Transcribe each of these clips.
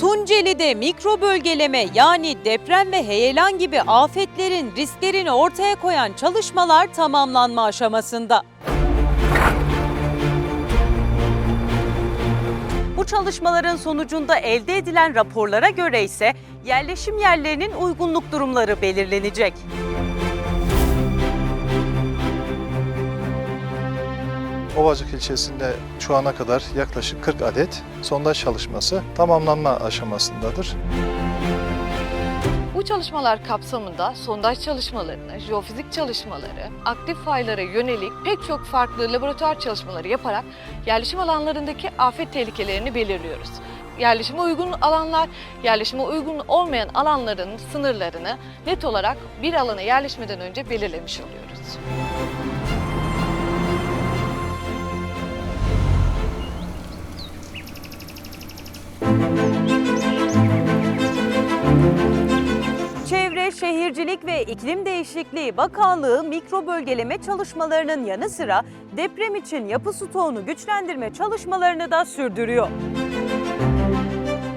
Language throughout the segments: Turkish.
Tunceli'de mikro bölgeleme yani deprem ve heyelan gibi afetlerin risklerini ortaya koyan çalışmalar tamamlanma aşamasında. Bu çalışmaların sonucunda elde edilen raporlara göre ise yerleşim yerlerinin uygunluk durumları belirlenecek. Ovacık ilçesinde şu ana kadar yaklaşık 40 adet sondaj çalışması tamamlanma aşamasındadır. Bu çalışmalar kapsamında sondaj çalışmalarını, jeofizik çalışmaları, aktif faylara yönelik pek çok farklı laboratuvar çalışmaları yaparak yerleşim alanlarındaki afet tehlikelerini belirliyoruz. Yerleşime uygun alanlar, yerleşime uygun olmayan alanların sınırlarını net olarak bir alana yerleşmeden önce belirlemiş oluyoruz. Şehircilik ve İklim Değişikliği Bakanlığı mikro bölgeleme çalışmalarının yanı sıra deprem için yapı stoğunu güçlendirme çalışmalarını da sürdürüyor.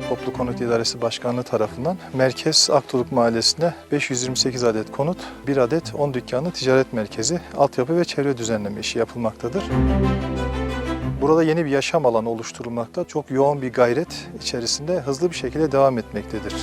Toplu Konut İdaresi Başkanlığı tarafından Merkez Aktoluk Mahallesi'nde 528 adet konut, 1 adet 10 dükkanlı ticaret merkezi, altyapı ve çevre düzenleme işi yapılmaktadır. Burada yeni bir yaşam alanı oluşturulmakta. Çok yoğun bir gayret içerisinde hızlı bir şekilde devam etmektedir.